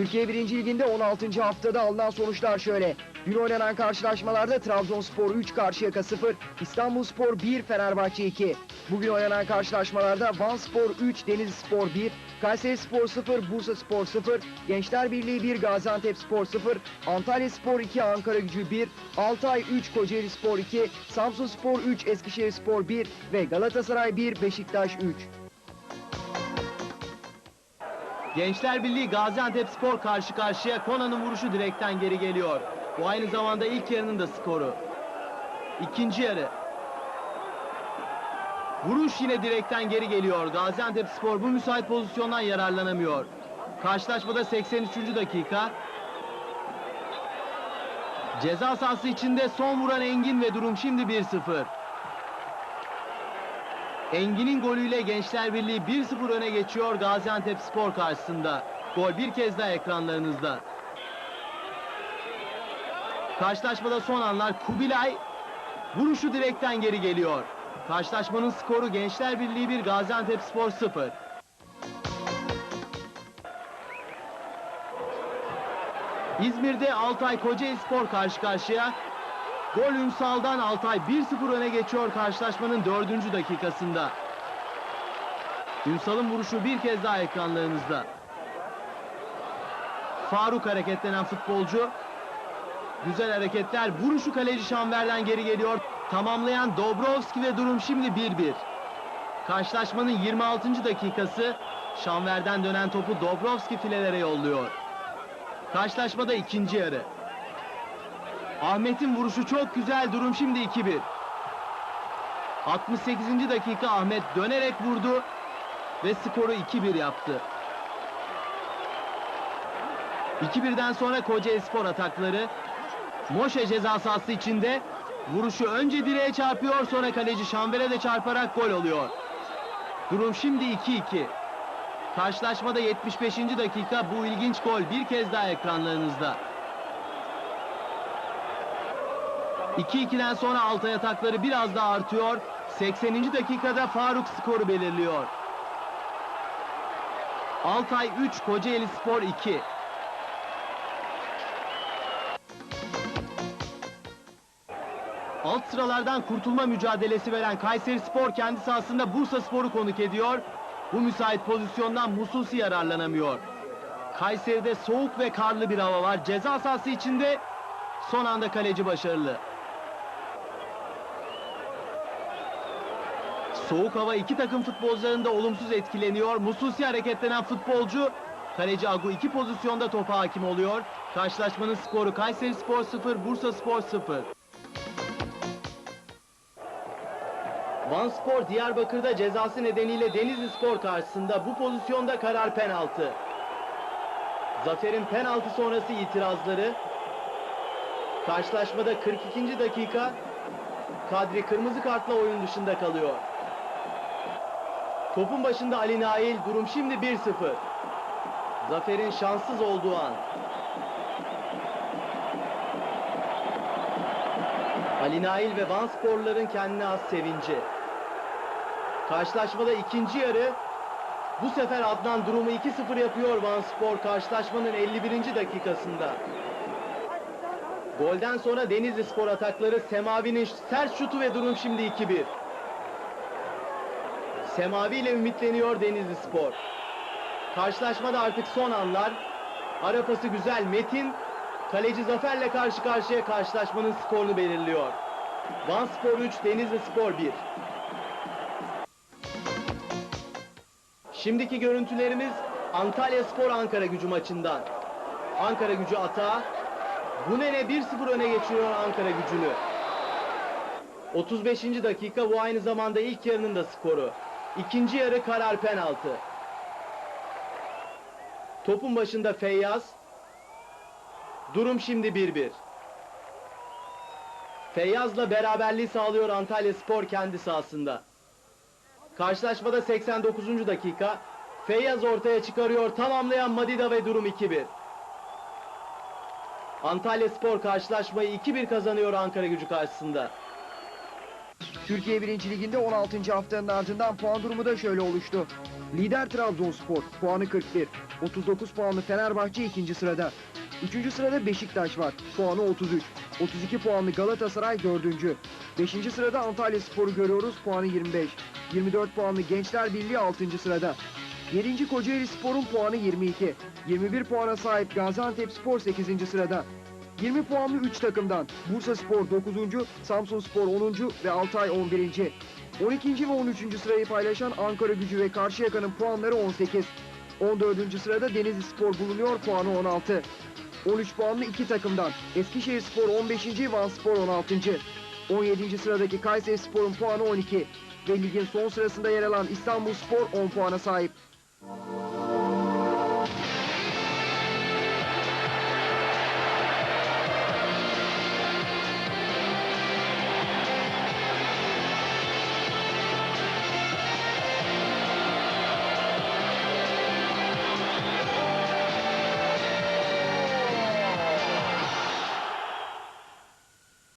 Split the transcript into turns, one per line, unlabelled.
Türkiye 1. Ligi'nde 16. haftada alınan sonuçlar şöyle. Dün oynanan karşılaşmalarda Trabzonspor 3, Karşıyaka 0, İstanbulspor 1, Fenerbahçe 2. Bugün oynanan karşılaşmalarda Vanspor 3, Denizlispor 1, Kayserispor 0, Bursaspor 0, Gençler Birliği 1, Gaziantepspor 0, Antalyaspor 2, Ankara Gücü 1, Altay 3, Kocaelispor 2, Samsunspor 3, Eskişehirspor 1 ve Galatasaray 1, Beşiktaş 3.
Gençler Birliği Gaziantepspor karşı karşıya Konan'ın vuruşu direkten geri geliyor. Bu aynı zamanda ilk yarının da skoru. İkinci yarı. Vuruş yine direkten geri geliyor. Gaziantepspor bu müsait pozisyondan yararlanamıyor. Karşılaşmada 83. dakika. Ceza sahası içinde son vuran Engin ve durum şimdi 1-0. Engin'in golüyle Gençler Birliği 1-0 öne geçiyor Gaziantepspor karşısında. Gol bir kez daha ekranlarınızda. Karşılaşmada son anlar Kubilay vuruşu direkten geri geliyor. Karşılaşmanın skoru Gençler Birliği 1 Gaziantepspor 0. İzmir'de Altay Kocaelispor karşı karşıya. Gol Ünsal'dan Altay 1-0 öne geçiyor karşılaşmanın 4. dakikasında. Ünsal'ın vuruşu bir kez daha ekranlarınızda. Faruk hareketlenen futbolcu. Güzel hareketler. Vuruşu kaleci Şanver'den geri geliyor. Tamamlayan Dobrovski ve durum şimdi 1-1. Karşılaşmanın 26. dakikası. Şanver'den dönen topu Dobrovski filelere yolluyor. Karşılaşmada ikinci yarı. Ahmet'in vuruşu çok güzel. Durum şimdi 2-1. 68. dakika Ahmet dönerek vurdu ve skoru 2-1 yaptı. 2-1'den sonra Kocaelispor atakları. Moşe ceza sahası içinde vuruşu önce direğe çarpıyor sonra kaleci Şanver'e de çarparak gol oluyor. Durum şimdi 2-2. Karşılaşmada 75. dakika bu ilginç gol bir kez daha ekranlarınızda. 2-2'den sonra Altay atakları biraz daha artıyor. 80. dakikada Faruk skoru belirliyor. Altay 3, Kocaeli Spor 2. Alt sıralardan kurtulma mücadelesi veren Kayseri Spor kendi sahasında Bursa Spor'u konuk ediyor. Bu müsait pozisyondan Mususi yararlanamıyor. Kayseri'de soğuk ve karlı bir hava var. Ceza sahası içinde son anda kaleci başarılı. Soğuk hava iki takım futbolcularını da olumsuz etkileniyor. Mususi hareketlenen futbolcu kaleci Agu iki pozisyonda topa hakim oluyor. Karşılaşmanın skoru Kayseri Spor 0, Bursa Spor 0. Van Spor Diyarbakır'da cezası nedeniyle Denizli Spor karşısında bu pozisyonda karar penaltı. Zafer'in penaltı sonrası itirazları. Karşılaşmada 42. dakika Kadri kırmızı kartla oyun dışında kalıyor. Topun başında Ali Nail durum şimdi 1-0. Zafer'in şanssız olduğu an. Ali Nail ve Van Sporluların kendine az sevinci. Karşılaşmada ikinci yarı bu sefer Adnan durumu 2-0 yapıyor Van Spor karşılaşmanın 51. dakikasında. Golden sonra Denizli Spor atakları Semavi'nin sert şutu ve durum şimdi 2-1. Semavi ile ümitleniyor Denizli Spor. Karşılaşmada artık son anlar. Ara pası güzel Metin. Kaleci Zafer'le karşı karşıya karşılaşmanın skorunu belirliyor. Van Spor 3, Denizli Spor 1. Şimdiki görüntülerimiz Antalya Spor Ankara gücü maçından. Ankara gücü atağa. Bunene 1-0 öne geçiriyor Ankara gücünü. 35. dakika bu aynı zamanda ilk yarının da skoru. İkinci yarı karar penaltı. Topun başında Feyyaz. Durum şimdi 1-1. Feyyaz'la beraberliği sağlıyor Antalya Spor kendi sahasında. Karşılaşmada 89. dakika. Feyyaz ortaya çıkarıyor. Tamamlayan Madida ve durum 2-1. Antalya Spor karşılaşmayı 2-1 kazanıyor Ankara gücü karşısında.
Türkiye 1. Ligi'nde 16. haftanın ardından puan durumu da şöyle oluştu. Lider Trabzonspor puanı 41. 39 puanlı Fenerbahçe ikinci sırada. Üçüncü sırada Beşiktaş var. Puanı 33. 32 puanlı Galatasaray dördüncü. Beşinci sırada Antalya Spor'u görüyoruz. Puanı 25. 24 puanlı Gençler Birliği 6. sırada. 7. Kocaeli Spor'un puanı 22. 21 puana sahip Gaziantep Spor 8. sırada. 20 puanlı 3 takımdan Bursa Spor 9. Samsun Spor 10. ve Altay 11. 12. ve 13. sırayı paylaşan Ankara Gücü ve Karşıyaka'nın puanları 18. 14. sırada Denizli Spor bulunuyor puanı 16. 13 puanlı 2 takımdan Eskişehir Spor 15. Van Spor 16. 17. sıradaki Kayseri Spor'un puanı 12 ve ligin son sırasında yer alan İstanbul Spor 10 puana sahip.